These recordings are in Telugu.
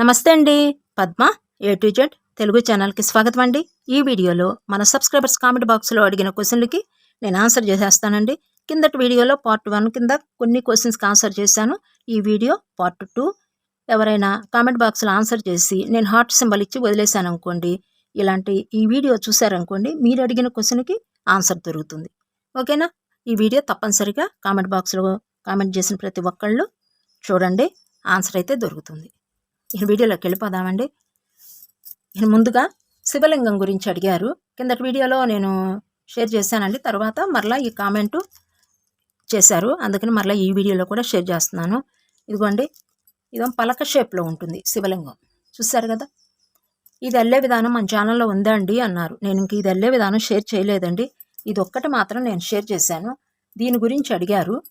నమస్తే అండి. Padma A to Z Telugu ఛానల్కి స్వాగతం అండి. ఈ వీడియోలో మన సబ్స్క్రైబర్స్ కామెంట్ బాక్స్లో అడిగిన క్వశ్చన్లకి నేను ఆన్సర్ చేసేస్తానండి. కిందటి వీడియోలో పార్ట్ వన్ కింద కొన్ని క్వశ్చన్స్కి ఆన్సర్ చేశాను. ఈ వీడియో పార్ట్ టూ. ఎవరైనా కామెంట్ బాక్స్లో ఆన్సర్ చేసి నేను హార్ట్ సింబల్ ఇచ్చి వదిలేశాను అనుకోండి ఇలాంటి ఈ వీడియో చూశారనుకోండి మీరు అడిగిన క్వశ్చన్కి ఆన్సర్ దొరుకుతుంది. ఓకేనా? ఈ వీడియో తప్పనిసరిగా కామెంట్ బాక్స్లో కామెంట్ చేసిన ప్రతి ఒక్కళ్ళు చూడండి ఆన్సర్ అయితే దొరుకుతుంది. ఈ వీడియోలోకి వెళ్ళిపోదామండి. నేను ముందుగా శివలింగం గురించి అడిగారు. కిందటి వీడియోలో నేను షేర్ చేశానండి. తర్వాత మరలా ఈ కామెంటు చేశారు. అందుకని మరలా ఈ వీడియోలో కూడా షేర్ చేస్తున్నాను. ఇదిగోండి. ఇదో పలక షేప్లో ఉంటుంది శివలింగం. చూశారు కదా? ఇది అల్లే విధానం మన ఛానల్లో ఉందండి అన్నారు. నేను ఇంక ఇది అల్లే విధానం షేర్ చేయలేదండి. ఇది ఒక్కటి మాత్రం నేను షేర్ చేశాను. దీని గురించి అడిగారు.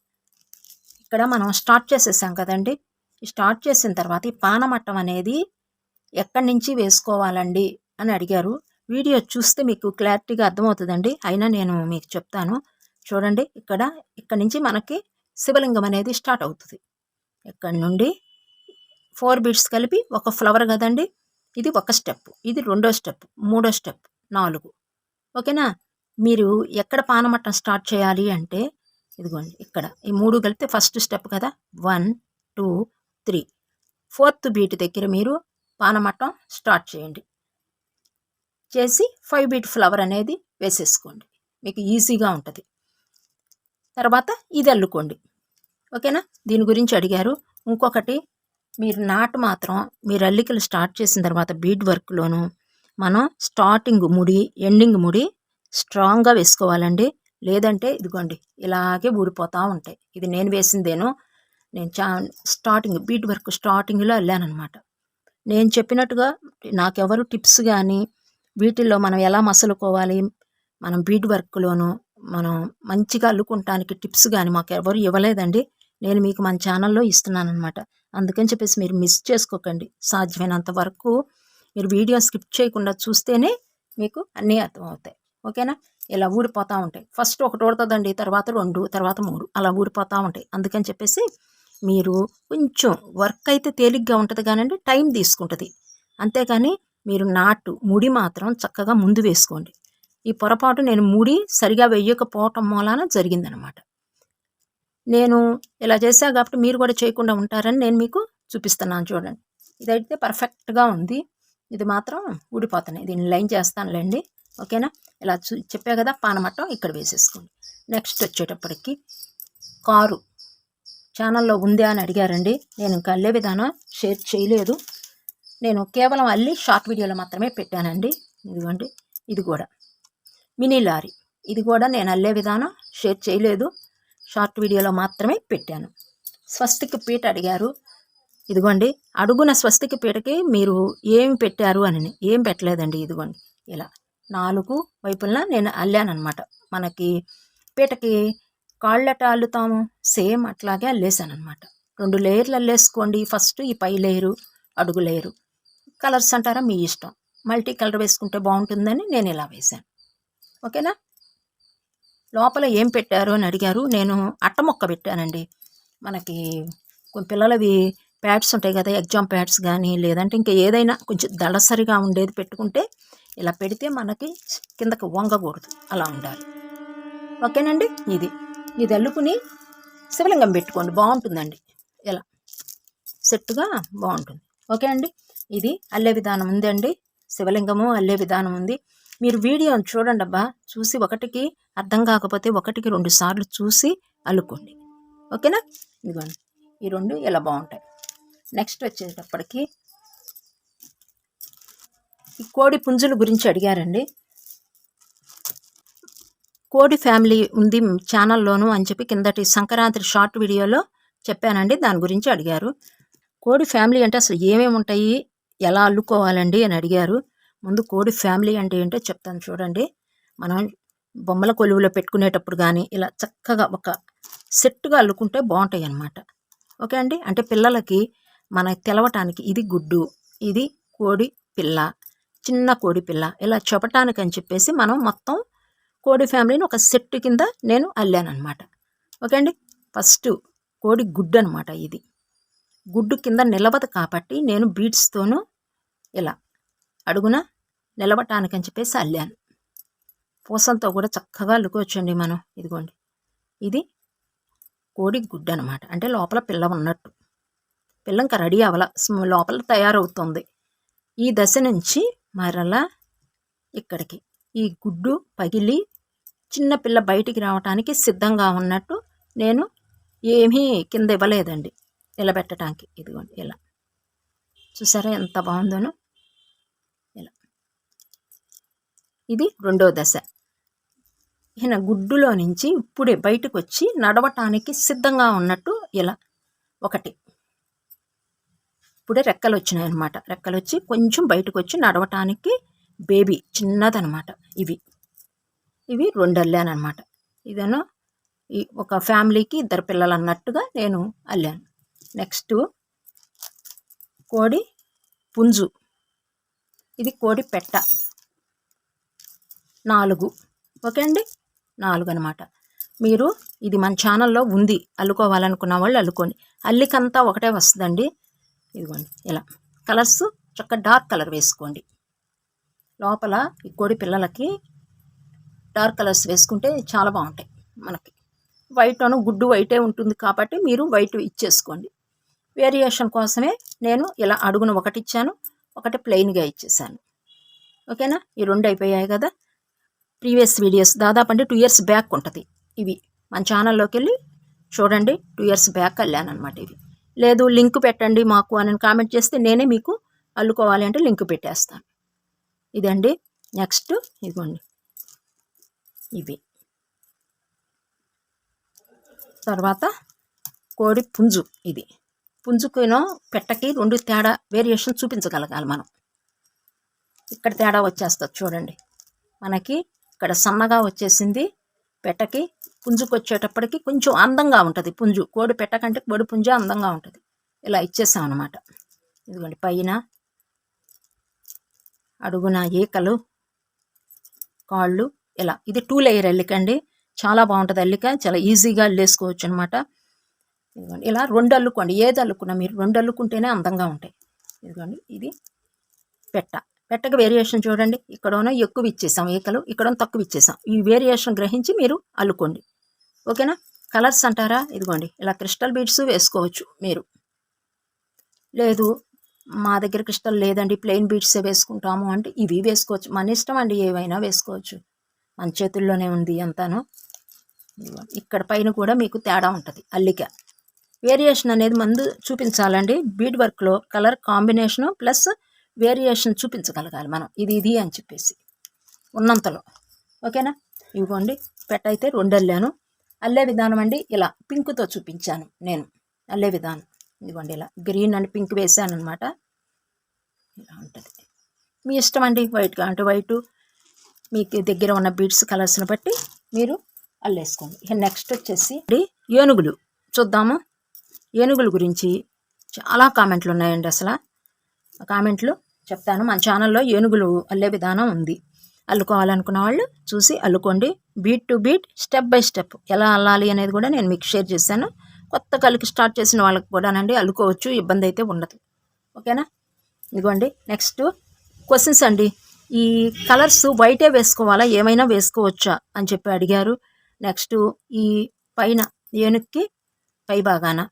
ఇక్కడ మనం స్టార్ట్ చేసేసాం కదండి. స్టార్ట్ చేసిన తర్వాత ఈ పానమట్టం అనేది ఎక్కడి నుంచి వేసుకోవాలండి అని అడిగారు. వీడియో చూస్తే మీకు క్లారిటీగా అర్థమవుతుందండి. అయినా నేను మీకు చెప్తాను. చూడండి ఇక్కడ ఇక్కడ నుంచి మనకి శివలింగం అనేది స్టార్ట్ అవుతుంది. ఇక్కడ నుండి? ఫోర్ బీట్స్ కలిపి ఒక ఫ్లవర్ కదండి? ఇది ఒక స్టెప్. ఇది రెండో స్టెప్. మూడో స్టెప్. నాలుగు. ఓకేనా? మీరు ఎక్కడ పానమట్టం స్టార్ట్ చేయాలి అంటే ఇదిగోండి ఇక్కడ. ఈ మూడు కలిపితే ఫస్ట్ స్టెప్ కదా? One two three. Fourth beat దగ్గర మీరు పానమట్టం స్టార్ట్ చేయండి. చేసి ఫైవ్ బీట్ ఫ్లవర్ అనేది వేసేసుకోండి. మీకు ఈజీగా ఉంటుంది. తర్వాత ఇది అల్లుకోండి. ఓకేనా? దీని గురించి అడిగారు. ఇంకొకటి మీరు నాటు మాత్రం మీరు అల్లికలు స్టార్ట్ చేసిన తర్వాత బీడ్ వర్క్లోను మనం స్టార్టింగ్ ముడి ఎండింగ్ ముడి స్ట్రాంగ్గా వేసుకోవాలండి. లేదంటే ఇదిగోండి ఇలాగే ఊడిపోతూ ఉంటాయి. ఇది నేను వేసిందేను నేను చా స్టార్టింగ్ బీట్ వర్క్ స్టార్టింగ్లో వెళ్ళానమాట నేను చెప్పినట్టుగా నాకెవరు టిప్స్ కానీ వీటిల్లో మనం ఎలా మసలుకోవాలి మనం బీట్ వర్క్లోనూ మనం మంచిగా అల్లుకుంటానికి టిప్స్ కానీ మాకు ఎవరు ఇవ్వలేదండి. నేను మీకు మన ఛానల్లో ఇస్తున్నాను అనమాట అందుకని చెప్పేసి మీరు మిస్ చేసుకోకండి. సాధ్యమైనంత వరకు మీరు వీడియో స్కిప్ చేయకుండా చూస్తేనే మీకు అన్నీ అర్థమవుతాయి. ఓకేనా? ఇలా ఊడిపోతూ ఉంటాయి. ఫస్ట్ ఒకటి ఊడుతుందండి తర్వాత రెండు తర్వాత మూడు అలా ఊడిపోతూ ఉంటాయి. అందుకని చెప్పేసి మీరు కొంచెం వర్క్ అయితే తేలిగ్గా ఉంటుంది కానండి టైం తీసుకుంటుంది. అంతేకాని మీరు నాటు ముడి మాత్రం చక్కగా ముందు వేసుకోండి. ఈ పొరపాటు నేను ముడి సరిగా వేయకపోవటం మూలాన జరిగిందనమాట. నేను ఇలా చేశా కాబట్టి మీరు కూడా చేయకుండా ఉంటారని నేను మీకు చూపిస్తున్నాను చూడండి. ఇదైతే పర్ఫెక్ట్గా ఉంది. ఇది మాత్రం ఊడిపోతున్నాయి. దీన్ని లైన్ చేస్తానులేండి. ఓకేనా? ఇలా చూ చెప్పా కదా పానమట్టం ఇక్కడ వేసేసుకోండి. నెక్స్ట్ వచ్చేటప్పటికి కారు. ఛానల్లో ఉందే అని అడిగారండి. నేను ఇంకా అల్లే విధానం షేర్ చేయలేదు. నేను కేవలం అల్లి షార్ట్ వీడియోలో మాత్రమే పెట్టానండి. ఇదిగోండి ఇది కూడా. Mini lorry. ఇది కూడా నేను అల్లే విధానం షేర్ చేయలేదు. షార్ట్ వీడియోలో మాత్రమే పెట్టాను. స్వస్తికి పీట అడిగారు. ఇదిగోండి అడుగున స్వస్తికి పీటకి మీరు ఏం పెట్టారు అని. ఏం పెట్టలేదండి ఇదిగోండి. ఇలా నాలుగు వైపులన నేను అల్లానమాట మనకి పీటకి కాళ్ళట అల్లుతాము సేమ్ అట్లాగే అల్లేసాను అనమాట రెండు లేయర్లు అల్లేసుకోండి. ఫస్ట్ ఈ పై లేయరు అడుగు లేయరు. కలర్స్ అంటారా మీ ఇష్టం. మల్టీ కలర్ వేసుకుంటే బాగుంటుందని నేను ఇలా వేశాను. ఓకేనా? లోపల ఏం పెట్టారు అని అడిగారు. నేను అట్ట మొక్క పెట్టానండి. మనకి కొన్ని పిల్లలవి ప్యాడ్స్ ఉంటాయి కదా ఎగ్జామ్ ప్యాడ్స్ కానీ లేదంటే ఇంకా ఏదైనా కొంచెం దళసరిగా ఉండేది పెట్టుకుంటే ఇలా పెడితే మనకి కిందకి వంగకూడదు. అలా ఉండాలి. ఓకేనండి? ఇది. ఇది అల్లుకుని శివలింగం పెట్టుకోండి. బాగుంటుందండి. ఇలా సెట్గా బాగుంటుంది. ఓకే అండి? ఇది అల్లే విధానం ఉందండి. శివలింగము అల్లే విధానం ఉంది. మీరు వీడియోని చూడండి అబ్బా. చూసి ఒకటికి అర్థం కాకపోతే ఒకటికి రెండు సార్లు చూసి అల్లుకోండి. ఓకేనా? ఇదిగోండి. ఈ రెండు ఇలా బాగుంటాయి? నెక్స్ట్ వచ్చేటప్పటికి ఈ కోడి పుంజుల గురించి అడిగారండి. కోడి ఫ్యామిలీ ఉంది ఛానల్లోనూ అని చెప్పి కిందటి సంక్రాంతి షార్ట్ వీడియోలో చెప్పానండి. దాని గురించి అడిగారు. కోడి ఫ్యామిలీ అంటే అసలు ఏమేమి ఉంటాయి? ఎలా అల్లుకోవాలండి? అని అడిగారు. ముందు కోడి ఫ్యామిలీ అంటే ఏంటో చెప్తాను చూడండి. మనం బొమ్మల కొలువులో పెట్టుకునేటప్పుడు కానీ ఇలా చక్కగా ఒక సెట్గా అల్లుకుంటే బాగుంటాయి అన్నమాట ఓకే అండి? అంటే పిల్లలకి మనకి తెలవటానికి ఇది గుడ్డు ఇది కోడి పిల్ల చిన్న కోడి పిల్ల ఇలా చెప్పటానికి అని చెప్పేసి మనం మొత్తం కోడి ఫ్యామిలీని ఒక సెట్ కింద నేను అల్లాను అనమాట ఓకే అండి? ఫస్ట్ కోడి గుడ్డు అనమాట ఇది. గుడ్డు కింద నిలవదు కాబట్టి నేను బీడ్స్తోనూ ఇలా అడుగున నిలవటానికని చెప్పేసి అల్లాను. పూసలతో కూడా చక్కగా అల్లుకోవచ్చండి మనం. ఇదిగోండి. ఇది కోడి గుడ్డు అనమాట అంటే లోపల పిల్ల ఉన్నట్టు. పిల్ల ఇంకా రెడీ అవ్వాల స్మ- లోపల తయారవుతుంది. ఈ దశ నుంచి మరలా ఇక్కడికి. ఈ గుడ్డు పగిలి చిన్నపిల్ల బయటికి రావటానికి సిద్ధంగా ఉన్నట్టు నేను ఏమీ కింద ఇవ్వలేదండి. నిలబెట్టడానికి ఇదిగోండి ఇలా. చూసారా ఎంత బాగుందోను? ఇలా. ఇది రెండో దశ. ఈయన గుడ్డులో నుంచి ఇప్పుడే బయటకు వచ్చి నడవటానికి సిద్ధంగా ఉన్నట్టు ఇలా. ఒకటి. ఇప్పుడే రెక్కలు వచ్చినాయి అనమాట రెక్కలు వచ్చి కొంచెం బయటకు వచ్చి నడవటానికి బేబీ చిన్నదనమాట ఇవి. ఇవి రెండు అల్లాను అనమాట ఇదేనో ఈ ఒక ఫ్యామిలీకి ఇద్దరు పిల్లలు అన్నట్టుగా నేను అల్లాను. నెక్స్ట్ కోడి పుంజు. ఇది కోడి పెట్ట. నాలుగు. ఓకే అండి? నాలుగు అనమాట మీరు ఇది మన ఛానల్లో ఉంది. అల్లుకోవాలనుకున్న వాళ్ళు అల్లుకోండి. అల్లికంతా ఒకటే వస్తుందండి. ఇదిగోండి ఇలా. కలర్స్ చక్క డార్క్ కలర్ వేసుకోండి. లోపల ఈ కోడి పిల్లలకి డార్క్ కలర్స్ వేసుకుంటే చాలా బాగుంటాయి మనకి. వైట్ అను గుడ్డు వైటే ఉంటుంది కాబట్టి మీరు వైట్ ఇచ్చేసుకోండి. వేరియేషన్ కోసమే నేను ఇలా అడుగున ఒకటి ఇచ్చాను ఒకటి ప్లెయిన్గా ఇచ్చేసాను. ఓకేనా? ఈ రెండు అయిపోయాయి కదా? ప్రీవియస్ వీడియోస్ దాదాపు అంటే టూ ఇయర్స్ బ్యాక్ ఉంటుంది ఇవి. మన ఛానల్లోకి వెళ్ళి చూడండి టూ ఇయర్స్ బ్యాక్ వెళ్ళాను అనమాట ఇవి. లేదు లింక్ పెట్టండి మాకు అని కామెంట్ చేస్తే నేనే మీకు అల్లుకోవాలి అంటే లింక్ పెట్టేస్తాను. ఇదండి నెక్స్ట్ ఇదిగోండి. ఇవి తర్వాత కోడి పుంజు ఇది. పుంజుకునో పెట్టకి రెండు తేడా వేరియేషన్ చూపించగలగాలి మనం. ఇక్కడ తేడా వచ్చేస్తుంది చూడండి. మనకి ఇక్కడ సన్నగా వచ్చేసింది. పెట్టకి పుంజుకు వచ్చేటప్పటికి కొంచెం అందంగా ఉంటుంది పుంజు. కోడి పెట్ట కంటే కోడి పుంజే అందంగా ఉంటుంది. ఇలా ఇచ్చేసాం అనమాట ఇదిగోండి పైన అడుగున ఈకలు కాళ్ళు ఇలా ఇది టూ లేయర్ అల్లిక అండి. చాలా బాగుంటుంది అల్లిక చాలా ఈజీగా అల్లేసుకోవచ్చు అనమాట ఇదిగోండి ఇలా రెండు అల్లుకోండి. ఏది అల్లుకున్నా మీరు రెండు అల్లుకుంటేనే అందంగా ఉంటాయి. ఇదిగోండి ఇది పెట్ట. పెట్టక వేరియేషన్ చూడండి. ఇక్కడోనో ఎక్కువ ఇచ్చేసాం ఈకలు ఇక్కడ తక్కువ ఇచ్చేసాం. ఈ వేరియేషన్ గ్రహించి మీరు అల్లుకోండి. ఓకేనా? కలర్స్ అంటారా? ఇదిగోండి ఇలా క్రిస్టల్ బీడ్స్ వేసుకోవచ్చు మీరు. లేదు మా దగ్గర క్రిస్టల్ లేదండి. ప్లెయిన్ బీడ్సే వేసుకుంటాము అంటే ఇవి వేసుకోవచ్చు. మన ఇష్టం అండి ఏవైనా వేసుకోవచ్చు. మన చేతుల్లోనే ఉంది అంతాను. ఇక్కడ పైన కూడా మీకు తేడా ఉంటుంది అల్లిక. వేరియేషన్ అనేది మందు చూపించాలండి. బీడ్ వర్క్లో కలర్ కాంబినేషను ప్లస్ వేరియేషన్ చూపించగలగాలి మనం. ఇది ఇది అని చెప్పేసి. ఉన్నంతలో. ఓకేనా? ఇవ్వండి. పెట్ట అయితే రెండు అల్లాను అల్లే విధానం అండి ఇలా పింక్తో చూపించాను నేను. అల్లే విధానం. ఇదిగోండి ఇలా గ్రీన్ అండ్ పింక్ వేసాను అనమాట ఇలా ఉంటుంది. మీ ఇష్టం అండి? వైట్గా అంటే వైటు. మీకు దగ్గర ఉన్న బీడ్స్ కలర్స్ని బట్టి మీరు అల్లేసుకోండి. ఇక నెక్స్ట్ వచ్చేసి ఏనుగులు. చూద్దాము? ఏనుగుల గురించి చాలా కామెంట్లు ఉన్నాయండి అసలు. కామెంట్లు చెప్తాను. మన ఛానల్లో ఏనుగులు అల్లే విధానం ఉంది. అల్లుకోవాలనుకున్న వాళ్ళు చూసి అల్లుకోండి. Bead to bead step by step ఎలా అల్లాలి అనేది కూడా నేను మీకు షేర్ చేశాను. కొత్త కలికి స్టార్ట్ చేసిన వాళ్ళకి కూడానండి అల్లుకోవచ్చు ఇబ్బంది అయితే ఉండదు. ఓకేనా? ఇదిగోండి నెక్స్ట్ క్వశ్చన్స్ అండి. ఈ కలర్స్ వైటే వేసుకోవాలా? ఏమైనా వేసుకోవచ్చా? అని చెప్పి అడిగారు. నెక్స్ట్ ఈ పైన ఏనుక్కి పై భాగాన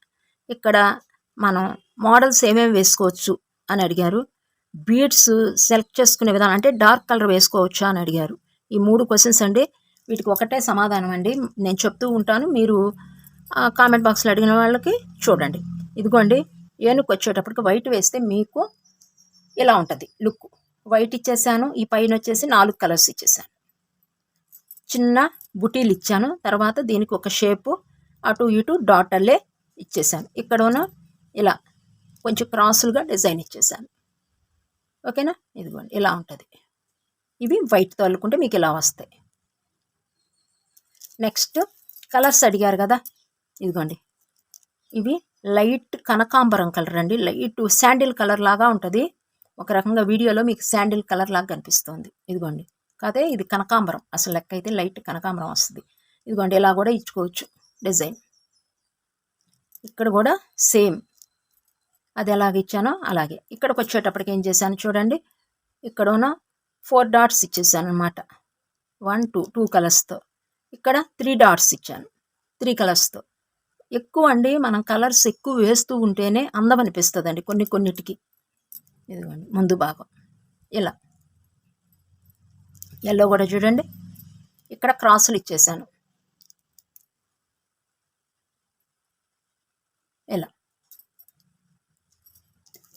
ఇక్కడ మనం మోడల్స్ ఏమేమి వేసుకోవచ్చు అని అడిగారు. బీడ్స్ సెలెక్ట్ చేసుకునే విధానం అంటే డార్క్ కలర్ వేసుకోవచ్చా అని అడిగారు. ఈ మూడు క్వశ్చన్స్ అండి. వీటికి ఒకటే సమాధానం అండి. నేను చెప్తూ ఉంటాను. మీరు కామెంట్ బాక్స్లో అడిగిన వాళ్ళకి చూడండి. ఇదిగోండి ఏనుగు వచ్చేటప్పటికి వైట్ వేస్తే మీకు ఇలా ఉంటుంది. లుక్. వైట్ ఇచ్చేసాను ఈ పైన వచ్చేసి నాలుగు కలర్స్ ఇచ్చేసాను. చిన్న బుటీలు ఇచ్చాను తర్వాత దీనికి ఒక షేపు అటు ఇటు డాటర్లే ఇచ్చేసాను. ఇక్కడన ఇలా కొంచెం క్రాసులుగా డిజైన్ ఇచ్చేసాను. ఓకేనా? ఇదిగోండి ఇలా ఉంటుంది. ఇవి వైట్ అల్లుకుంటే మీకు ఇలా వస్తాయి. నెక్స్ట్ కలర్స్ అడిగారు కదా? ఇదిగోండి. ఇవి లైట్ కనకాంబరం కలర్ అండి. లైట్ శాండిల్ కలర్ లాగా ఉంటుంది. ఒక రకంగా వీడియోలో మీకు శాండిల్ కలర్ లాగా కనిపిస్తుంది. ఇదిగోండి. కాదే ఇది కనకాంబరం. అసలు లెక్క అయితే లైట్ కనకాంబరం వస్తుంది. ఇదిగోండి ఇలా కూడా ఇచ్చుకోవచ్చు డిజైన్. ఇక్కడ కూడా సేమ్. అది ఎలాగ ఇచ్చానో అలాగే. ఇక్కడికి వచ్చేటప్పటికి ఏం చేశాను చూడండి. ఇక్కడ ఫోర్ డాట్స్ ఇచ్చేసాను అనమాట వన్ టూ టూ కలర్స్తో ఇక్కడ త్రీ డాట్స్ ఇచ్చాను. త్రీ కలర్స్తో ఎక్కువ అండి మనం కలర్స్ ఎక్కువ వేస్తూ ఉంటేనే అందం అనిపిస్తుంది అండి కొన్ని కొన్నిటికి. ఇదిగోండి ముందు భాగం. ఇలా. ఎల్లో కూడా చూడండి. ఇక్కడ క్రాసులు ఇచ్చేసాను. ఇలా.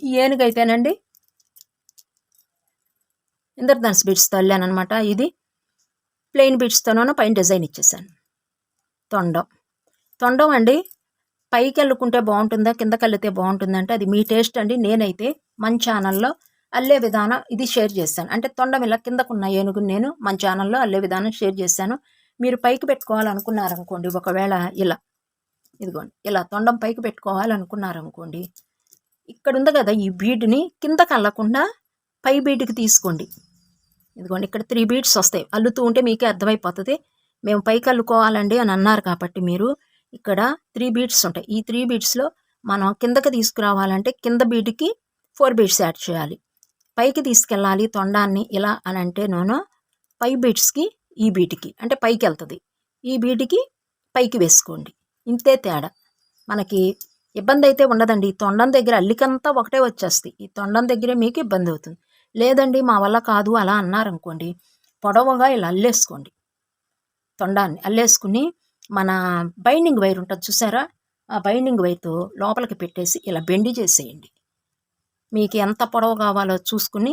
ఏనుగైతేనండి ఇంద్రధనుస్ బీడ్స్తో వెళ్ళానమాట ఇది. ప్లెయిన్ బీడ్స్తోనూ పైన డిజైన్ ఇచ్చేసాను. తొండం. తొండం అండి పైకి వెళ్ళుకుంటే బాగుంటుందా కిందకి వెళ్తే బాగుంటుందంటే అది మీ టేస్ట్ అండి. నేనైతే మన ఛానల్లో అల్లే విధానం ఇది షేర్ చేశాను. అంటే తొండం ఇలా కిందకున్న ఏనుగు నేను మన ఛానల్లో అల్లే విధానం షేర్ చేశాను. మీరు పైకి పెట్టుకోవాలనుకున్నారనుకోండి ఒకవేళ ఇలా ఇదిగోండి ఇలా తొండం పైకి పెట్టుకోవాలనుకున్నారనుకోండి ఇక్కడ ఉంది కదా ఈ బీడ్ని కిందకు అల్లకుండా పై బీడ్కి తీసుకోండి. ఇదిగోండి ఇక్కడ త్రీ బీడ్స్ వస్తాయి. అల్లుతూ ఉంటే మీకే అర్థమైపోతుంది. మేము పైకి అల్లుకోవాలండి అని అన్నారు కాబట్టి మీరు ఇక్కడ త్రీ బీడ్స్ ఉంటాయి. ఈ త్రీ బీడ్స్లో మనం కిందకి తీసుకురావాలంటే కింద బీడ్కి ఫోర్ బీడ్స్ యాడ్ చేయాలి. పైకి తీసుకెళ్ళాలి తొండాన్ని ఇలా అని అంటే నేను పై బీట్స్కి ఈ బీట్కి అంటే పైకి వెళ్తుంది. ఈ బీటికి పైకి వేసుకోండి. ఇంతే తేడా. మనకి ఇబ్బంది అయితే ఉండదండి. ఈ తొండం దగ్గర అల్లికంతా ఒకటే వచ్చేస్తాయి ఈ తొండం దగ్గరే మీకు ఇబ్బంది అవుతుంది. లేదండి మా వల్ల కాదు అలా అన్నారనుకోండి పొడవుగా ఇలా అల్లేసుకోండి. తొండాన్ని అల్లేసుకుని మన బైండింగ్ వైర్ ఉంటుంది చూసారా? ఆ బైండింగ్ వైర్తో లోపలికి పెట్టేసి ఇలా బెండి చేసేయండి. మీకు ఎంత పొడవు కావాలో చూసుకుని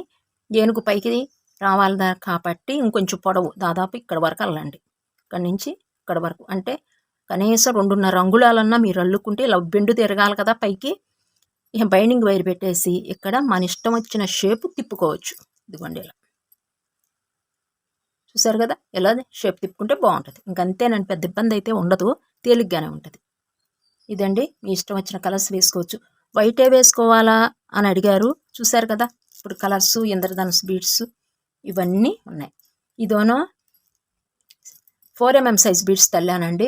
ఏనుగు పైకి రావాలి కాబట్టి ఇంకొంచెం పొడవు. దాదాపు ఇక్కడ వరకు అల్లండి ఇక్కడి నుంచి ఇక్కడ వరకు. అంటే కనీసం రెండున్నర అంగుళాలన్నా మీరు అల్లుకుంటే ఇలా బెండు తిరగాలి కదా పైకి. ఇక బైండింగ్ వైర్ పెట్టేసి ఇక్కడ మన ఇష్టం వచ్చిన షేప్ తిప్పుకోవచ్చు. ఇదిగోండి ఇలా. చూసారు కదా? ఇలా షేప్ తిప్పుకుంటే బాగుంటుంది. ఇంకంతేనండి పెద్ద ఇబ్బంది అయితే ఉండదు. తేలిగ్గానే ఉంటుంది. ఇదండి మీ ఇష్టం వచ్చిన కలర్స్ వేసుకోవచ్చు. వైటే వేసుకోవాలా అని అడిగారు. చూశారు కదా ఇప్పుడు కలర్స్ ఇంద్రధనుసు బీడ్స్ ఇవన్నీ ఉన్నాయి. ఇదోనో ఫోర్ ఎంఎం సైజ్ బీడ్స్ తల్లానండి.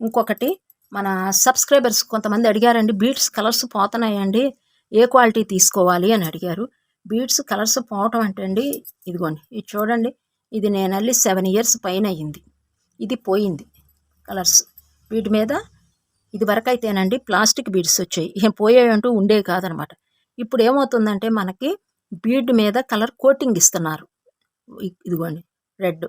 ఇంకొకటి మన సబ్స్క్రైబర్స్ కొంతమంది అడిగారండి బీడ్స్ కలర్స్ పోతున్నాయండి ఏ క్వాలిటీ తీసుకోవాలి అని అడిగారు. బీడ్స్ కలర్స్ పోవటం అంటే అండి ఇదిగోండి ఇది చూడండి ఇది నేను వెళ్ళి సెవెన్ ఇయర్స్ పైన అయ్యింది ఇది పోయింది కలర్స్. వీటి మీద ఇది వరకు అయితేనండి ప్లాస్టిక్ బీడ్స్ వచ్చాయి. ఏం పోయాయంటూ ఉండే కాదనమాట. ఇప్పుడు ఏమవుతుందంటే మనకి బీడ్ మీద కలర్ కోటింగ్ ఇస్తున్నారు. ఇదిగోండి రెడ్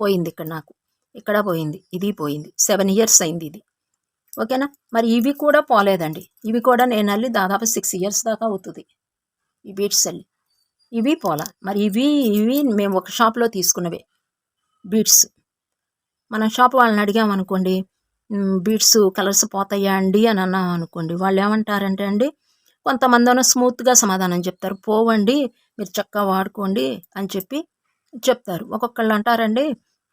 పోయింది ఇక్కడ నాకు. ఇక్కడ పోయింది ఇది పోయింది. సెవెన్ ఇయర్స్ అయింది ఇది. ఓకేనా? మరి ఇవి కూడా పోలేదండి. ఇవి కూడా నేను అల్లి దాదాపు సిక్స్ ఇయర్స్ దాకా అవుతుంది. ఈ బీట్స్ అల్లి. ఇవి పోలా. మరి ఇవి ఇవి మేము ఒక షాప్లో తీసుకున్నవే బీడ్స్. మనం షాప్ వాళ్ళని అడిగామనుకోండి బీట్స్ కలర్స్ పోతాయా అండి అని అన్నాం అనుకోండి. వాళ్ళు ఏమంటారంటే అండి కొంతమంది స్మూత్గా సమాధానం చెప్తారు. పోవండి మీరు చక్కగా వాడుకోండి అని చెప్పి చెప్తారు. ఒక్కొక్కళ్ళు అంటారండి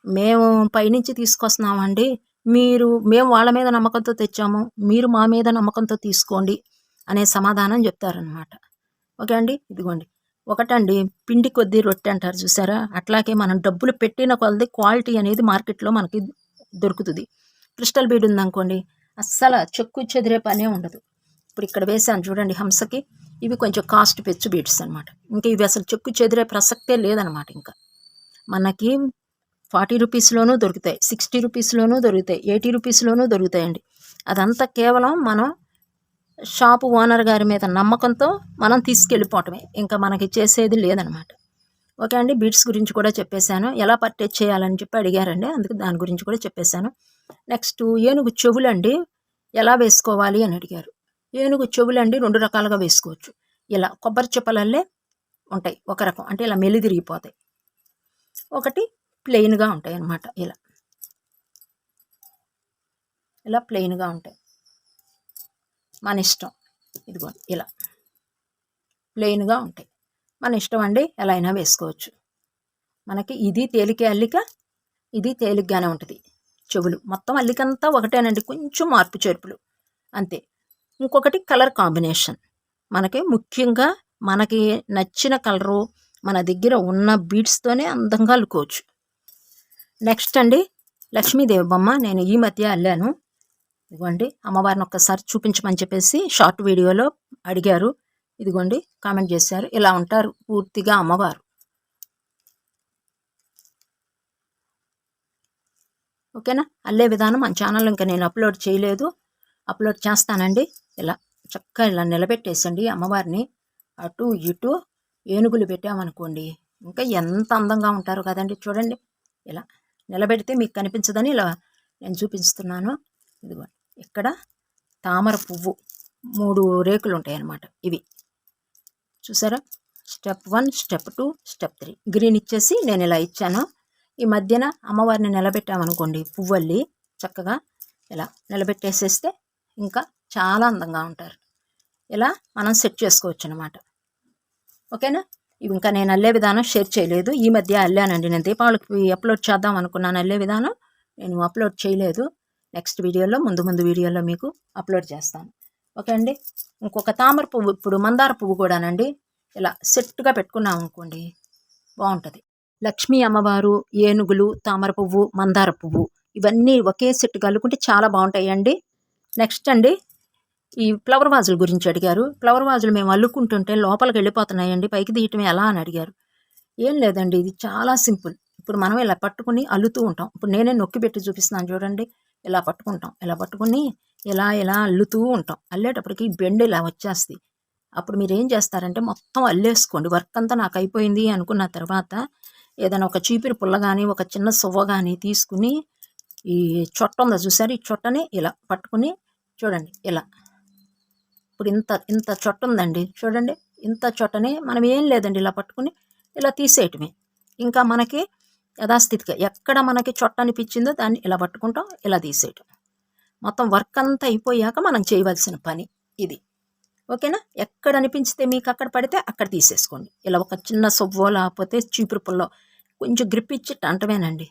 మేము పైనుంచి తీసుకొస్తున్నామండి. మీరు మేము వాళ్ళ మీద నమ్మకంతో తెచ్చాము. మీరు మా మీద నమ్మకంతో తీసుకోండి అనే సమాధానం చెప్తారనమాట ఓకే అండి? ఇదిగోండి. ఒకటండి పిండి కొద్ది రొట్టె అంటారు చూసారా? అట్లాగే మనం డబ్బులు పెట్టిన కొలది క్వాలిటీ అనేది మార్కెట్లో మనకి దొరుకుతుంది. క్రిస్టల్ బీడ్ ఉందనుకోండి అస్సలు చెక్కు చెదిరే పనే ఉండదు. ఇప్పుడు ఇక్కడ వేసాను చూడండి హంసకి ఇవి కొంచెం కాస్ట్ పెచ్చు బీడ్స్ అనమాట ఇంకా ఇవి అసలు చెక్కు చెదిరే ప్రసక్తే లేదనమాట ఇంకా. మనకి ఫార్టీ రూపీస్లోనూ దొరుకుతాయి సిక్స్టీ రూపీస్లోనూ దొరుకుతాయి ఎయిటీ రూపీస్లోనూ దొరుకుతాయండి. అదంతా కేవలం మనం షాపు ఓనర్ గారి మీద నమ్మకంతో మనం తీసుకెళ్ళిపోవటమే ఇంకా మనకి చేసేది లేదనమాట ఓకే అండి బీట్స్ గురించి కూడా చెప్పేశాను. ఎలా పర్చేజ్ చేయాలని చెప్పి అడిగారండి అందుకు దాని గురించి కూడా చెప్పేశాను. నెక్స్ట్ ఏనుగు చెవులండి ఎలా వేసుకోవాలి అని అడిగారు. ఏనుగు చెవులండి రెండు రకాలుగా వేసుకోవచ్చు. ఇలా కొబ్బరి చెప్పలల్లే ఉంటాయి ఒక రకం. అంటే ఇలా మెలిదిరిగిపోతాయి ఒకటి ప్లెయిన్గా ఉంటాయి అన్నమాట ఇలా. ఇలా ప్లెయిన్గా ఉంటాయి. మన ఇష్టం ఇదిగో ఇలా. ప్లెయిన్గా ఉంటాయి. మన ఇష్టం అండి ఎలా అయినా వేసుకోవచ్చు. మనకి ఇది తేలిక అల్లిక ఇది తేలిగ్గానే ఉంటుంది. చెవులు. మొత్తం అల్లికంతా ఒకటేనండి కొంచెం మార్పు చేర్పులు. అంతే. ఇంకొకటి కలర్ కాంబినేషన్. మనకి ముఖ్యంగా మనకి నచ్చిన కలరు మన దగ్గర ఉన్న బీడ్స్తోనే అందంగా అల్లుకోవచ్చు. నెక్స్ట్ అండి లక్ష్మీదేవి బొమ్మ. నేను ఈ మధ్య అల్లాను. ఇదిగోండి అమ్మవారిని ఒక్కసారి చూపించమని చెప్పేసి షార్ట్ వీడియోలో అడిగారు. ఇదిగోండి కామెంట్ చేశారు. ఇలా ఉంటారు పూర్తిగా అమ్మవారు. ఓకేనా? అల్లే విధానం మన ఛానల్ ఇంకా నేను అప్లోడ్ చేయలేదు. అప్లోడ్ చేస్తానండి. ఇలా చక్కగా ఇలా నిలబెట్టేసండి అమ్మవారిని. అటు ఇటు ఏనుగులు పెట్టామనుకోండి ఇంకా ఎంత అందంగా ఉంటారు కదండి చూడండి. ఇలా నిలబెడితే మీకు కనిపించదని ఇలా నేను చూపిస్తున్నాను. ఇదిగో ఇక్కడ తామర పువ్వు మూడు రేకులు ఉంటాయి అన్నమాట ఇవి చూసారా? Step one step two step three. Green ఇచ్చేసి నేను ఇలా ఇచ్చాను. ఈ మధ్యన అమ్మవారిని నిలబెట్టామనుకోండి పువ్వల్లి చక్కగా ఇలా నిలబెట్టేసేస్తే ఇంకా చాలా అందంగా ఉంటారు. ఇలా మనం సెట్ చేసుకోవచ్చు అనమాట ఓకేనా? ఇవి ఇంకా నేను అల్లే విధానం షేర్ చేయలేదు. ఈ మధ్య అల్లానండి. నేను దీపావళికి అప్లోడ్ చేద్దాం అనుకున్నాను అల్లే విధానం. నేను అప్లోడ్ చేయలేదు. నెక్స్ట్ వీడియోలో ముందు ముందు వీడియోలో మీకు అప్లోడ్ చేస్తాను. ఓకే అండి? ఇంకొక తామర పువ్వు ఇప్పుడు మందార పువ్వు కూడానండి. ఇలా సెట్గా పెట్టుకున్నాం అనుకోండి బాగుంటుంది. లక్ష్మీ అమ్మవారు ఏనుగులు తామర పువ్వు మందార పువ్వు ఇవన్నీ ఒకే సెట్ కలుపుకుంటే చాలా బాగుంటాయండి నెక్స్ట్ అండి ఈ ఫ్లవర్ వాజుల గురించి అడిగారు. ఫ్లవర్ వాజులు మేము అల్లుకుంటుంటే లోపలికి వెళ్ళిపోతున్నాయండి. పైకి తీయటం ఎలా అని అడిగారు. ఏం లేదండి ఇది చాలా సింపుల్. ఇప్పుడు మనం ఇలా పట్టుకుని అల్లుతూ ఉంటాం. ఇప్పుడు నేనే నొక్కి పెట్టి చూపిస్తున్నాను చూడండి. ఇలా పట్టుకుంటాం ఇలా పట్టుకుని ఇలా ఇలా అల్లుతూ ఉంటాం. అల్లేటప్పటికి బెండ్ ఇలా వచ్చేస్తుంది అప్పుడు మీరు ఏం చేస్తారంటే మొత్తం అల్లేసుకోండి. వర్క్ అంతా నాకు అయిపోయింది అనుకున్న తర్వాత ఏదైనా ఒక చీపిరి పుల్ల కానీ ఒక చిన్న సువ్వ కానీ తీసుకుని ఈ చొట్ట ఉందా చూసారు? ఈ చొట్టని ఇలా పట్టుకుని చూడండి ఇలా. ఇప్పుడు ఇంత ఇంత చొట్ట ఉందండి చూడండి. ఇంత చొట్టని మనం ఏం లేదండి ఇలా పట్టుకుని ఇలా తీసేయటమే. ఇంకా మనకి యథాస్థితిగా ఎక్కడ మనకి చొట్ట అనిపించిందో దాన్ని ఇలా పట్టుకుంటాం ఇలా తీసేయటం. మొత్తం వర్క్ అంతా అయిపోయాక మనం చేయవలసిన పని ఇది. ఓకేనా? ఎక్కడ అనిపించితే మీకు అక్కడ పడితే అక్కడ తీసేసుకోండి. ఇలా ఒక చిన్న సొవ్వో లేకపోతే చీపురు పుల్లో కొంచెం గ్రిప్ ఇచ్చి టంటమేనండి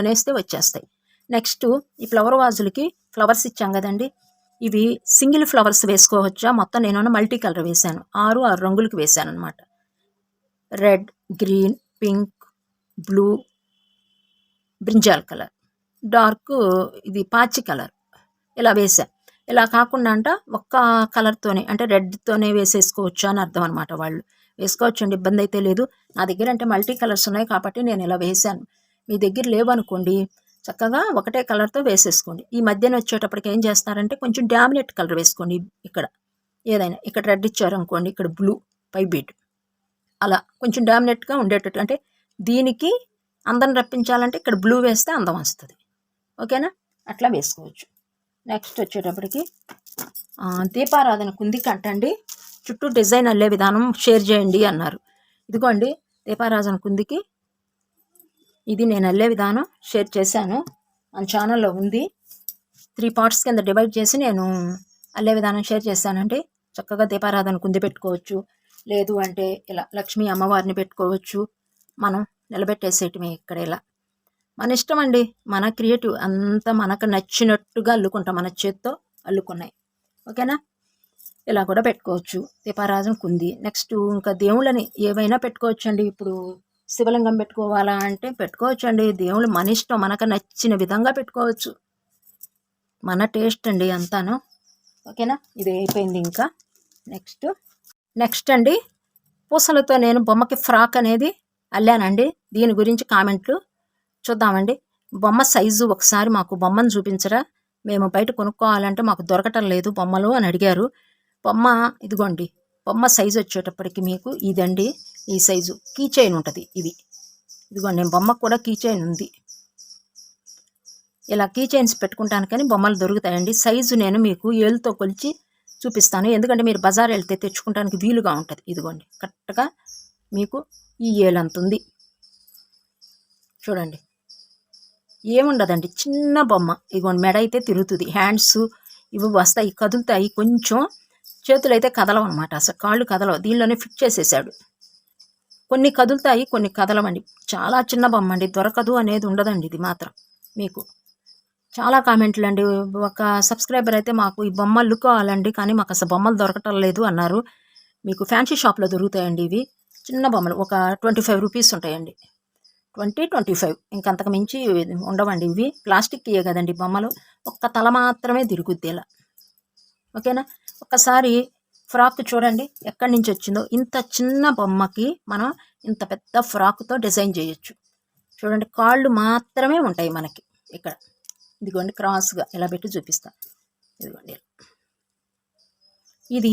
అనేస్తే వచ్చేస్తాయి. నెక్స్ట్ ఈ ఫ్లవర్ వాజులకి ఫ్లవర్స్ ఇచ్చాం కదండి. ఇవి సింగిల్ ఫ్లవర్స్ వేసుకోవచ్చా? మొత్తం నేను మల్టీ కలర్ వేశాను. ఆరు ఆరు రంగులకు వేశాను అనమాట red green pink blue brinjal colour dark ఇది పాచి కలర్ ఇలా వేసా ఇలా కాకుండా అంట ఒక్క కలర్తోనే అంటే రెడ్తోనే వేసేసుకోవచ్చు అని అర్థం అనమాట వాళ్ళు. వేసుకోవచ్చండి ఇబ్బంది అయితే లేదు. నా దగ్గర అంటే మల్టీ కలర్స్ ఉన్నాయి కాబట్టి నేను ఇలా వేసాను మీ దగ్గర లేవనుకోండి చక్కగా ఒకటే కలర్తో వేసేసుకోండి. ఈ మధ్యన వచ్చేటప్పటికి ఏం చేస్తారంటే కొంచెం డామినేట్ కలర్ వేసుకోండి ఇక్కడ. ఏదైనా ఇక్కడ రెడ్ ఇచ్చారు అనుకోండి ఇక్కడ బ్లూ పై బీట్. అలా కొంచెం డామినేట్గా ఉండేటట్టు అంటే దీనికి అందం రప్పించాలంటే ఇక్కడ బ్లూ వేస్తే అందం వస్తుంది. ఓకేనా? అట్లా వేసుకోవచ్చు. నెక్స్ట్ వచ్చేటప్పటికి దీపారాధన కుంది కంటండి చుట్టూ డిజైన్ అల్లే విధానం షేర్ చేయండి అన్నారు. ఇదిగోండి దీపారాజన్ కుందికి ఇది నేను అల్లే విధానం షేర్ చేశాను. మన ఛానల్లో ఉంది. త్రీ పార్ట్స్ కింద డివైడ్ చేసి నేను అల్లే విధానం షేర్ చేశానండి. చక్కగా దీపారాధన కుంది పెట్టుకోవచ్చు. లేదు అంటే ఇలా లక్ష్మీ అమ్మవారిని పెట్టుకోవచ్చు. మనం నిలబెట్టేసేయటమే ఇక్కడ ఇలా. మన ఇష్టం అండి. మన క్రియేటివ్ అంతా మనకు నచ్చినట్టుగా అల్లుకుంటాం. మన చేత్తో అల్లుకున్నాయి. ఓకేనా? ఇలా కూడా పెట్టుకోవచ్చు. దీపారాజం కుంది. నెక్స్ట్ ఇంకా దేవుళ్ళని ఏవైనా పెట్టుకోవచ్చు అండి ఇప్పుడు శివలింగం పెట్టుకోవాలా అంటే పెట్టుకోవచ్చు అండి దేవుళ్ళు మన ఇష్టం మనకు నచ్చిన విధంగా పెట్టుకోవచ్చు. మన టేస్ట్ అండి అంతాను. ఓకేనా? ఇది అయిపోయింది ఇంకా. నెక్స్ట్ నెక్స్ట్ అండి. పూసలతో నేను బొమ్మకి ఫ్రాక్ అనేది అల్లానండి. దీని గురించి కామెంట్లు చూద్దామండి. బొమ్మ సైజు ఒకసారి మాకు బొమ్మను చూపించరా? మేము బయట కొనుక్కోవాలంటే మాకు దొరకటం లేదు బొమ్మలు అని అడిగారు. బొమ్మ ఇదిగోండి. బొమ్మ సైజు వచ్చేటప్పటికి మీకు ఇదండి ఈ సైజు. కీ చైన్ ఉంటుంది ఇది ఇదిగోండి బొమ్మకు కూడా కీ చైన్ ఉంది. ఇలా కీ చైన్స్ పెట్టుకుంటాను కానీ బొమ్మలు దొరుకుతాయండి. సైజు నేను మీకు ఏళ్ళతో కొలిచి చూపిస్తాను. ఎందుకంటే మీరు బజార్ వెళ్తే తెచ్చుకోవడానికి వీలుగా ఉంటుంది. ఇదిగోండి కరెక్ట్గా మీకు ఈ ఏలంత ఉంది. చూడండి. ఏముండదండి చిన్న బొమ్మ. ఇదిగోండి మెడ అయితే తిరుగుతుంది. హ్యాండ్స్ ఇవి వస్తాయి కదులుతాయి కొంచెం. చేతులు అయితే కదలవు అనమాట అసలు కాళ్ళు కదలవు. దీనిలోనే ఫిట్ చేసేసాడు. కొన్ని కదులుతాయి కొన్ని కదలవండి. చాలా చిన్న బొమ్మ అండి. దొరకదు అనేది ఉండదండి ఇది మాత్రం మీకు. చాలా కామెంట్లు అండి. ఒక సబ్స్క్రైబర్ అయితే మాకు ఈ బొమ్మలు కావాలండి కానీ మాకు అసలు బొమ్మలు దొరకటం లేదు అన్నారు. మీకు ఫ్యాన్సీ షాప్లో దొరుకుతాయండి ఇవి. చిన్న బొమ్మలు. ఒక ట్వంటీ ఫైవ్ రూపీస్ ఉంటాయండి. Twenty twenty five. ఇంకంతకు మించి ఉండవండి ఇవి. ప్లాస్టిక్ ఇయ్యే కదండి బొమ్మలు. ఒక్క తల మాత్రమే తిరుగుద్ది ఇలా. ఓకేనా? ఒకసారి ఫ్రాక్ చూడండి ఎక్కడి నుంచి వచ్చిందో. ఇంత చిన్న బొమ్మకి మనం ఇంత పెద్ద ఫ్రాక్తో డిజైన్ చేయొచ్చు. చూడండి కాళ్ళు మాత్రమే ఉంటాయి మనకి ఇక్కడ. ఇదిగోండి క్రాస్గా ఇలా పెట్టి చూపిస్తాను ఇదిగోండి. ఇది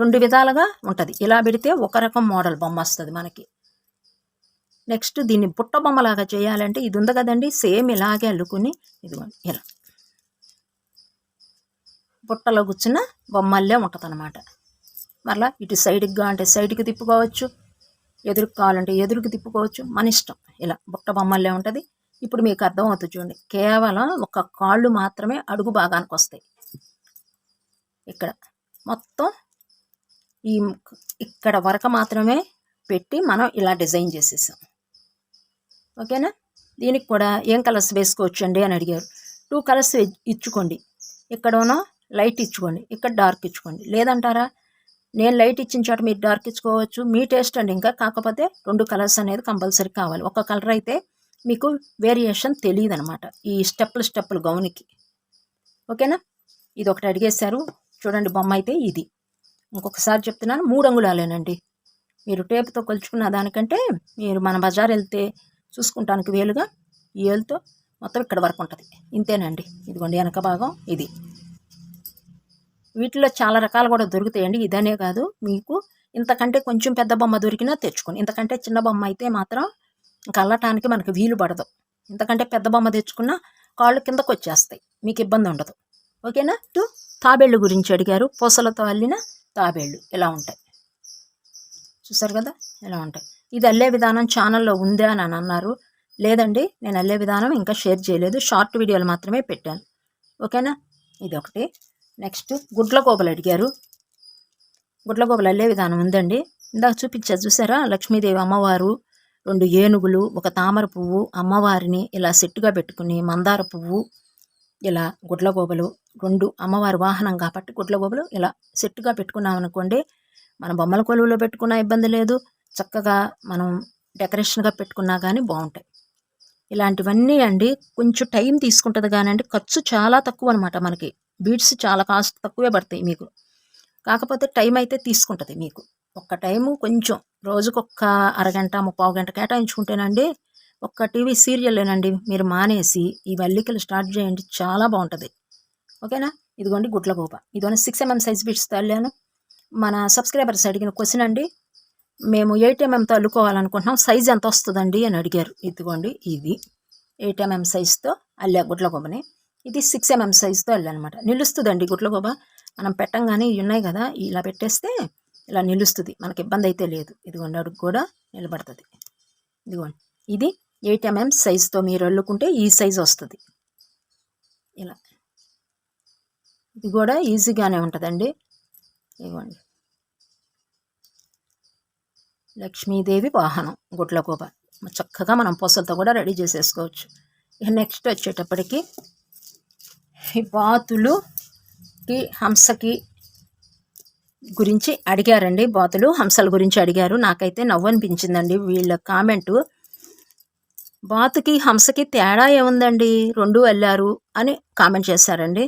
రెండు విధాలుగా ఉంటుంది. ఇలా పెడితే ఒక రకం మోడల్ బొమ్మ వస్తుంది మనకి. నెక్స్ట్ దీన్ని బుట్ట బొమ్మలాగా చేయాలంటే ఇది ఉంది కదండి సేమ్ ఇలాగే అల్లుకుని ఇదిగోండి ఇలా. బుట్టలో కూర్చున్న బొమ్మల్లే ఉంటుంది అనమాట మరలా ఇటు సైడ్కి అంటే సైడ్కి తిప్పుకోవచ్చు ఎదురుకు కావాలంటే ఎదురుకు తిప్పుకోవచ్చు మన ఇష్టం. ఇలా బుట్ట బొమ్మల్లే ఉంటుంది. ఇప్పుడు మీకు అర్థం అవుతుంది చూడండి. కేవలం ఒక కాళ్ళు మాత్రమే అడుగు భాగానికి వస్తాయి. ఇక్కడ మొత్తం ఈ ఇక్కడ వరకు మాత్రమే పెట్టి మనం ఇలా డిజైన్ చేసేసాం. ఓకేనా? దీనికి కూడా ఏం కలర్స్ వేసుకోవచ్చు అండి అని అడిగారు. టూ కలర్స్ ఇచ్చుకోండి. ఇక్కడనో లైట్ ఇచ్చుకోండి. ఇక్కడ డార్క్ ఇచ్చుకోండి. లేదంటారా? నేను లైట్ ఇచ్చిన చోట మీరు డార్క్ ఇచ్చుకోవచ్చు. మీ టేస్ట్ అండి ఇంకా కాకపోతే రెండు కలర్స్ అనేది కంపల్సరీ కావాలి. ఒక కలర్ అయితే మీకు వేరియేషన్ తెలియదు అనమాట ఈ స్టెప్పులు స్టెప్పులు గౌనికి. ఓకేనా? ఇది ఒకటి అడిగేశారు. చూడండి బొమ్మ అయితే ఇది. ఇంకొకసారి చెప్తున్నాను. మూడు అంగుళాలేనండి. మీరు టేపుతో కొలుచుకున్న దానికంటే మీరు మన బజార్ వెళ్తే చూసుకుంటానికి వేలుగా ఈ ఏలుతో మొత్తం ఇక్కడ వరకు ఉంటుంది. ఇంతేనండి. ఇదిగోండి వెనక భాగం ఇది. వీటిలో చాలా రకాలు కూడా దొరుకుతాయండి. ఇదనే కాదు. మీకు ఇంతకంటే కొంచెం పెద్ద బొమ్మ దొరికినా తెచ్చుకొని ఇంతకంటే చిన్న బొమ్మ అయితే మాత్రం కళ్ళటానికి అల్లటానికి మనకు వీలు పడదు. ఇంతకంటే పెద్ద బొమ్మ తెచ్చుకున్న కాళ్ళు కిందకు వచ్చేస్తాయి. మీకు ఇబ్బంది ఉండదు. ఓకేనా? టు తాబేళ్ళు గురించి అడిగారు. పూసలతో అల్లిన తాబేళ్ళు ఇలా ఉంటాయి? చూసారు కదా? ఇలా ఉంటాయి? ఇది అల్లే విధానం ఛానల్లో ఉందే అని అన్నారు. లేదండి నేను అల్లే విధానం ఇంకా షేర్ చేయలేదు. షార్ట్ వీడియోలు మాత్రమే పెట్టాను. ఓకేనా? ఇది ఒకటి నెక్స్ట్ గుడ్ల గోపలు అడిగారు. గుడ్ల గోపలు అల్లే విధానం ఉందండి. ఇందాక చూపించారు చూసారా? లక్ష్మీదేవి అమ్మవారు రెండు ఏనుగులు ఒక తామర పువ్వు అమ్మవారిని ఇలా సెట్టుగా పెట్టుకుని మందార పువ్వు ఇలా గుడ్లగోబలు రెండు అమ్మవారి వాహనం కాబట్టి గుడ్లగోబలు ఇలా సెట్టుగా పెట్టుకున్నామనుకోండి మన బొమ్మల కొలువులో పెట్టుకున్న ఇబ్బంది లేదు. చక్కగా మనం డెకరేషన్గా పెట్టుకున్నా కానీ బాగుంటాయి. ఇలాంటివన్నీ అండి కొంచెం టైం తీసుకుంటుంది కానీ అండి ఖర్చు చాలా తక్కువ అనమాట మనకి. బీడ్స్ చాలా కాస్ట్ తక్కువే పడతాయి మీకు. కాకపోతే టైం అయితే తీసుకుంటుంది మీకు. ఒక్క టైము కొంచెం రోజుకొక్క అరగంట ముప్పావు గంట కేటాయించుకుంటేనండి ఒక్క టీవీ సీరియల్లేనండి మీరు మానేసి ఈ వల్లికలు స్టార్ట్ చేయండి చాలా బాగుంటుంది. ఓకేనా? ఇదిగోండి గుడ్ల గోప ఇదిగోండి సిక్స్ ఎంఎం సైజ్ బిట్స్ తల్లాను మన సబ్స్క్రైబర్స్ అడిగిన క్వశ్చన్ అండి మేము ఎయిట్ ఎంఎంతో అల్లుకోవాలనుకుంటున్నాం సైజ్ ఎంత వస్తుందండి అని అడిగారు. ఇదిగోండి ఇది. ఎయిట్ ఎంఎం సైజ్తో అల్లా గుడ్లగొబ్బని ఇది సిక్స్ ఎంఎం సైజ్తో అల్లనమాట నిలుస్తుందండి గుడ్లగొబ్బ మనం పెట్టంగానే ఇవి ఉన్నాయి కదా ఇలా పెట్టేస్తే ఇలా నిలుస్తుంది. మనకి ఇబ్బంది అయితే లేదు. ఇదిగోండి అడుగు కూడా నిలబడుతుంది. ఇదిగోండి. ఇది ఎయిట్ ఎంఎం సైజుతో మీరు వెళ్ళుకుంటే ఈ సైజ్ వస్తుంది. ఇలా. ఇది కూడా ఈజీగానే ఉంటుందండి. ఇవ్వండి లక్ష్మీదేవి వాహనం గుడ్లగోబ చక్కగా మనం పూసలతో కూడా రెడీ చేసేసుకోవచ్చు. ఇక నెక్స్ట్ వచ్చేటప్పటికి బాతులుకి హంసకి గురించి అడిగారండి. బాతులు హంసల గురించి అడిగారు. నాకైతే నవ్వు అనిపించిందండి వీళ్ళ కామెంటు. బాతుకి హంసకి తేడా ఏముందండి? రెండు వెళ్ళారు అని కామెంట్ చేశారండి.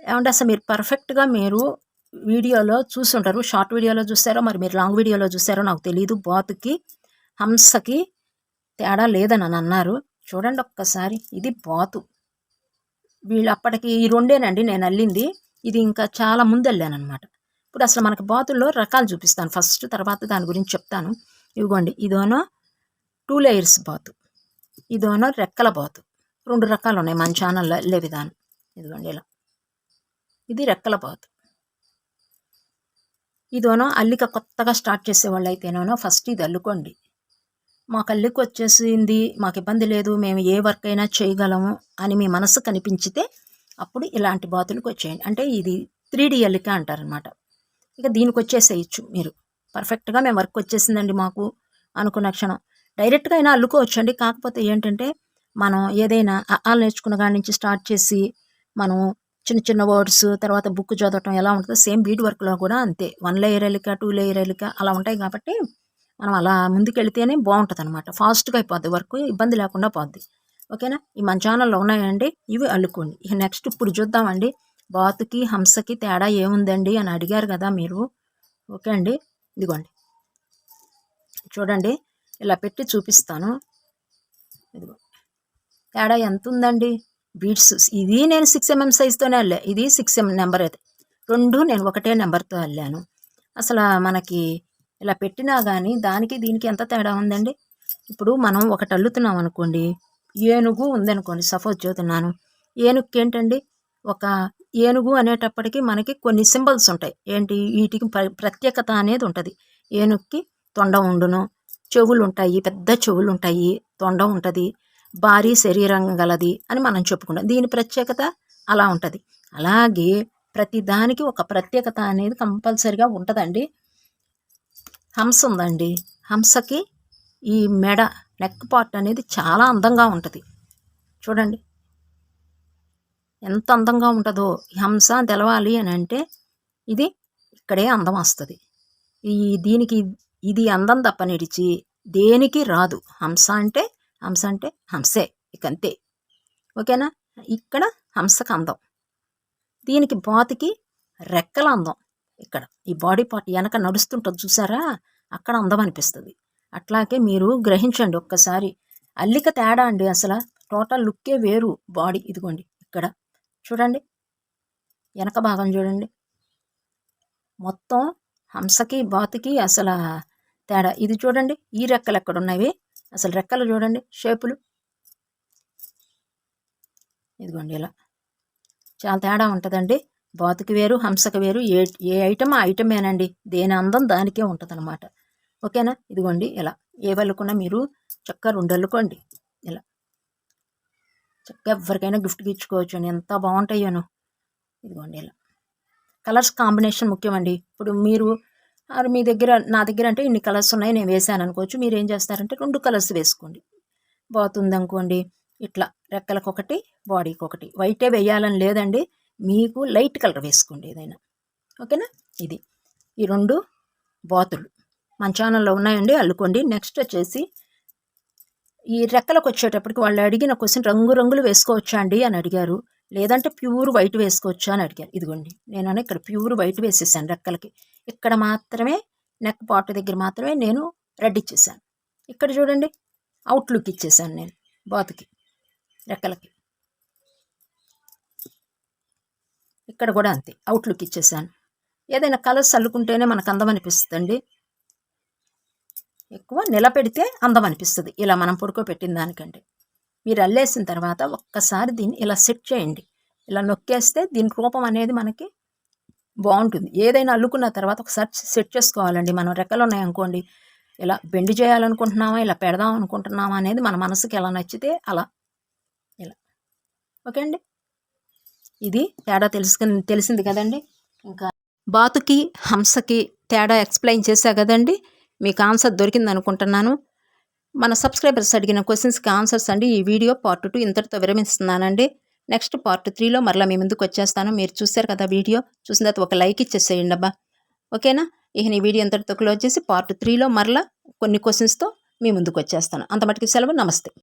ఏమంటే అసలు మీరు పర్ఫెక్ట్గా మీరు వీడియోలో చూసుంటారు. షార్ట్ వీడియోలో చూస్తారో మరి మీరు లాంగ్ వీడియోలో చూస్తారో నాకు తెలియదు బాతుకి హంసకి తేడా లేదని అని అన్నారు. చూడండి ఒక్కసారి. ఇది బాతు. వీళ్ళు అప్పటికి ఈ రెండేనండి నేను అల్లింది. ఇది ఇంకా చాలా ముందు వెళ్ళాను అనమాట ఇప్పుడు అసలు మనకు బాతుల్లో రకాలు చూపిస్తాను. ఫస్ట్ తర్వాత దాని గురించి చెప్తాను. ఇదిగోండి ఇదోనో టూ లేయర్స్ బాతు. ఇదోనో రెక్కల బాతు. రెండు రకాలు ఉన్నాయి మన ఛానల్లో వెళ్ళే విధానం. ఇదిగోండి ఇలా. ఇది రెక్కల బాతు. ఇదోనో అల్లిక కొత్తగా స్టార్ట్ చేసేవాళ్ళు అయితేనోనో ఫస్ట్ ఇది అల్లుకోండి. మాకు అల్లిక వచ్చేసింది. మాకు ఇబ్బంది లేదు. మేము ఏ వర్క్ అయినా చేయగలము అని మీ మనసు కనిపించితే అప్పుడు ఇలాంటి బాతులకు వచ్చేయండి. అంటే ఇది త్రీ డి అల్లిక అంటారనమాట ఇక దీనికి వచ్చేసేయచ్చు మీరు. పర్ఫెక్ట్గా మేము వర్క్ వచ్చేసిందండి మాకు అనుకున్న క్షణం. డైరెక్ట్గా అయినా అల్లుకోవచ్చు అండి కాకపోతే ఏంటంటే మనం ఏదైనా ఆ నేర్చుకున్న కాడి నుంచి స్టార్ట్ చేసి మనం చిన్న చిన్న వర్డ్స్ తర్వాత బుక్ చదవటం ఎలా ఉంటుందో సేమ్ బీడ్ వర్క్లో కూడా అంతే. వన్ లేయర్ ఎలిక టూ లేయర్ ఎలిక అలా ఉంటాయి కాబట్టి మనం అలా ముందుకెళ్తేనే బాగుంటుంది అనమాట ఫాస్ట్గా అయిపోద్ది వర్క్ ఇబ్బంది లేకుండా పోద్ది. ఓకేనా? ఈ మన ఛానల్లో ఉన్నాయండి ఇవి అల్లుకోండి. ఇక నెక్స్ట్ ఇప్పుడు చూద్దామండి. బాతుకి హంసకి తేడా ఏముందండి అని అడిగారు కదా మీరు. ఓకే అండి ఇదిగోండి. చూడండి ఇలా పెట్టి చూపిస్తాను. ఇదిగో తేడా ఎంత ఉందండి బీడ్స్ ఇది నేను సిక్స్ ఎంఎం సైజ్తోనే వెళ్ళా ఇది సిక్స్ ఎంఎం నెంబర్ అయితే. రెండు నేను ఒకటే నెంబర్తో వెళ్ళాను అసలు మనకి ఇలా పెట్టినా కానీ దానికి దీనికి ఎంత తేడా ఉందండి? ఇప్పుడు మనం ఒకటి అల్లుతున్నాం అనుకోండి ఏనుగు ఉందనుకోండి సపోజ్ చూస్తున్నాను ఏనుగుకి ఏంటండి ఒక ఏనుగు అనేటప్పటికీ మనకి కొన్ని సింబల్స్ ఉంటాయి. ఏంటి? వీటికి ప్రత్యేకత అనేది ఉంటుంది. ఏనుగుకి తొండ ఉండును చెవులు ఉంటాయి పెద్ద చెవులు ఉంటాయి తొండ ఉంటుంది భారీ శరీరం గలది అని మనం చెప్పుకుంటాం. దీని ప్రత్యేకత అలా ఉంటుంది. అలాగే ప్రతి దానికి ఒక ప్రత్యేకత అనేది కంపల్సరిగా ఉంటుందండి. హంస ఉందండి. హంసకి ఈ మెడ నెక్ పార్ట్ అనేది చాలా అందంగా ఉంటుంది. చూడండి. ఎంత అందంగా ఉంటుందో ఈ హంస తెలవాలి అని అంటే ఇది ఇక్కడే అందం వస్తుంది. ఈ దీనికి ఇది అందం తప్ప నిడిచి దేనికి రాదు. హంస అంటే హంస అంటే హంసే ఇకంతే ఓకేనా? ఇక్కడ హంసకు అందం. దీనికి బాతికి రెక్కల అందం. ఇక్కడ. ఈ బాడీ పార్ట్ వెనక నడుస్తుంటుంది చూసారా? అక్కడ అందం అనిపిస్తుంది అట్లాగే మీరు గ్రహించండి ఒక్కసారి. అల్లిక తేడా అండి అసలు. టోటల్ లుక్కే వేరు బాడీ. ఇదిగోండి ఇక్కడ. చూడండి. వెనక భాగం చూడండి. మొత్తం హంసకి బాతుకి అసలు తేడా. ఇది చూడండి. ఈ రెక్కలు ఎక్కడ ఉన్నవి? అసలు రెక్కలు చూడండి. షేపులు. ఇదిగోండి ఇలా. చాలా తేడా ఉంటుందండి. బాతుకి వేరు హంసకి వేరు ఏ ఏ ఐటమ్ ఆ ఐటమేనండి. దేని అందం దానికే ఉంటుంది అనమాట ఓకేనా? ఇదిగోండి ఇలా. ఏ వాళ్ళకున్నా మీరు చక్కగా రెండల్లుకోండి ఇలా. చక్కగా ఎవరికైనా గిఫ్ట్కి ఇచ్చుకోవచ్చు అని ఎంత బాగుంటాయోను. ఇదిగోండి ఇలా. కలర్స్ కాంబినేషన్ ముఖ్యమండి. ఇప్పుడు మీరు మీ దగ్గర నా దగ్గర అంటే ఇన్ని కలర్స్ ఉన్నాయి నేను వేసాను అనుకోవచ్చు. మీరు ఏం చేస్తారంటే రెండు కలర్స్ వేసుకోండి. బాగుంది అనుకోండి ఇట్లా రెక్కలకు ఒకటి బాడీకి ఒకటి వైటే వేయాలని లేదండి. మీకు లైట్ కలర్ వేసుకోండి ఏదైనా. ఓకేనా? ఇది. ఈ రెండు బాతులు. మన ఛానల్లో ఉన్నాయండి అల్లుకోండి. నెక్స్ట్ వచ్చేసి ఈ రెక్కలకు వచ్చేటప్పటికి వాళ్ళు అడిగిన క్వశ్చన్ రంగు రంగులు వేసుకోవచ్చా అండి అని అడిగారు. లేదంటే ప్యూర్ వైట్ వేసుకోవచ్చా అని అడిగారు. ఇదిగోండి నేను ఇక్కడ ప్యూర్ వైట్ వేసేసాను రెక్కలకి. ఇక్కడ మాత్రమే నెక్ పాట దగ్గర మాత్రమే నేను రెడ్ ఇచ్చేసాను. ఇక్కడ చూడండి అవుట్లుక్ ఇచ్చేసాను నేను బాతుకి రెక్కలకి. ఇక్కడ కూడా అంతే. అవుట్లుక్ ఇచ్చేసాను. ఏదైనా కలర్స్ అల్లుకుంటేనే మనకు అందం అనిపిస్తుందండి ఎక్కువ నిలబెడితే అందం అనిపిస్తుంది ఇలా మనం పడుకోబెట్టిన దానికంటే. మీరు అల్లేసిన తర్వాత ఒక్కసారి దీన్ని ఇలా సెట్ చేయండి. ఇలా నొక్కేస్తే దీని రూపం అనేది మనకి బాగుంటుంది. ఏదైనా అల్లుకున్న తర్వాత ఒకసారి సెట్ చేసుకోవాలండి. మనం రెక్కలు ఉన్నాయనుకోండి ఇలా బెండ్ చేయాలనుకుంటున్నామా? ఇలా పెడదాం అనుకుంటున్నామా అనేది మన మనసుకి ఎలా నచ్చితే అలా. ఇలా. ఓకే అండి? ఇది తేడా తెలుసుకుని తెలిసింది కదండి. ఇంకా బాతుకి హంసకి తేడా ఎక్స్ప్లెయిన్ చేశా కదండి. మీకు ఆన్సర్ దొరికింది అనుకుంటున్నాను. మన సబ్స్క్రైబర్స్ అడిగిన క్వశ్చన్స్కి ఆన్సర్స్ అండి ఈ వీడియో పార్ట్ టూ ఇంతటితో విరమిస్తున్నానండి. నెక్స్ట్ పార్ట్ త్రీలో మరలా మీ ముందుకు వచ్చేస్తాను. మీరు చూశారు కదా వీడియో. చూసిన తర్వాత ఒక లైక్ ఇచ్చేసేయండి అబ్బా. ఓకేనా? ఇక ఈ వీడియో ఇంతటితో క్లోజ్ చేసి పార్ట్ త్రీలో మరలా కొన్ని క్వశ్చన్స్తో మీ ముందుకు వచ్చేస్తాను. అంత మటుకు సెలవు. నమస్తే.